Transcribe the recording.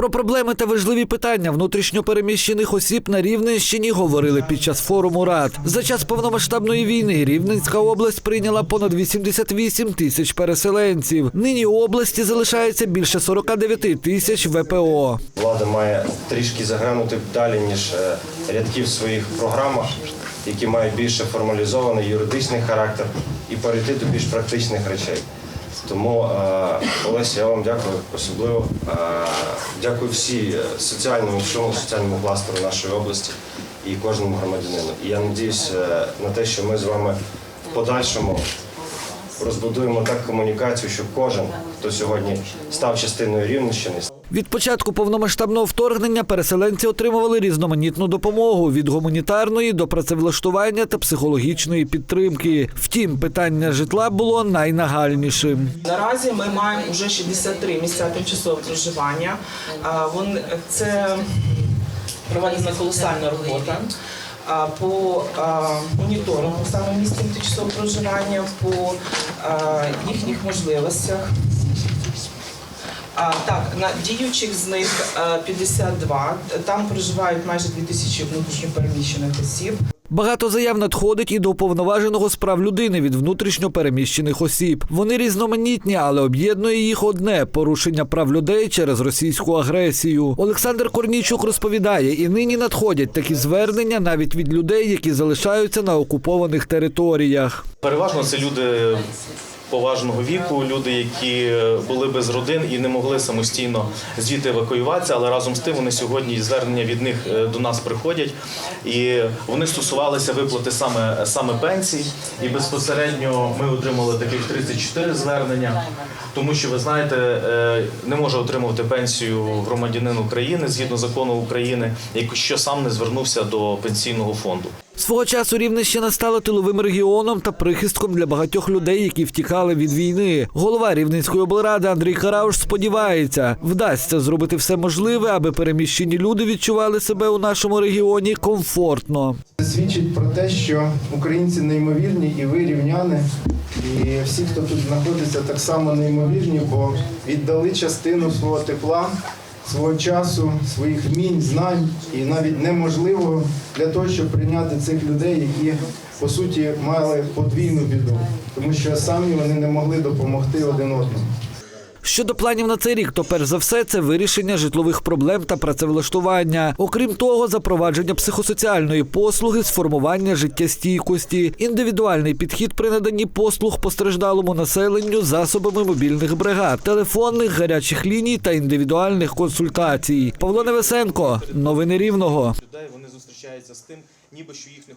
Про проблеми та важливі питання внутрішньопереміщених осіб на Рівненщині говорили під час форуму рад. За час повномасштабної війни Рівненська область прийняла понад 88 тисяч переселенців. Нині у області залишається більше 49 тисяч ВПО. Влада має трішки заглянути далі, ніж е, рядки в своїх програмах, які мають більше формалізований юридичний характер і перейти до більш практичних речей. Тому, е, Олеся, я вам дякую особливо. Е, Дякую всі е, соціальному, всьому соціальному кластеру нашої області і кожному громадянину. І я надіюсь е, на те, що ми з вами в подальшому розбудуємо так комунікацію, щоб кожен, хто сьогодні став частиною Рівненщини, Від початку повномасштабного вторгнення переселенці отримували різноманітну допомогу від гуманітарної до працевлаштування та психологічної підтримки. Втім, питання житла було найнагальнішим. Наразі ми маємо вже 63 місця тимчасового проживання. Це проведена колосальна робота. По моніторингу саме місць тимчасового проживання, по їхніх можливостях. А, так, на діючих з них а, 52. Там проживають майже 2000 внутрішньопереміщених осіб. Багато заяв надходить і до уповноваженого з прав людини від внутрішньо переміщених осіб. Вони різноманітні, але об'єднує їх одне порушення прав людей через російську агресію. Олександр Корнійчук розповідає, і нині надходять такі звернення навіть від людей, які залишаються на окупованих територіях. Переважно це люди поважного віку, люди, які були без родин і не могли самостійно звідти евакуюватися, але разом з тим вони сьогодні звернення від них е, до нас приходять, і вони стосувалися виплати саме саме пенсій. І безпосередньо ми отримали таких 34 звернення, тому що ви знаєте, е, не може отримувати пенсію громадянин України згідно закону України, якщо сам не звернувся до пенсійного фонду. Свого часу Рівненщина стала тиловим регіоном та прихистком для багатьох людей, які втікали від війни. Голова Рівненської облради Андрій Карауш сподівається, вдасться зробити все можливе, аби переміщені люди відчували себе у нашому регіоні комфортно. Це свідчить про те, що українці неймовірні і ви рівняни, і всі, хто тут знаходиться, так само неймовірні, бо віддали частину свого тепла, свого часу, своїх вмінь, знань і навіть неможливого для того, щоб прийняти цих людей, які по суті мали подвійну біду, тому що самі вони не могли допомогти один одному. Щодо планів на цей рік, то перш за все це вирішення житлових проблем та працевлаштування. Окрім того, запровадження психосоціальної послуги, сформування життєстійкості, індивідуальний підхід при наданні послуг постраждалому населенню засобами мобільних бригад, телефонних гарячих ліній та індивідуальних консультацій. Павло Невесенко, новини Рівного. людей вони зустрічаються з тим, ніби що їх не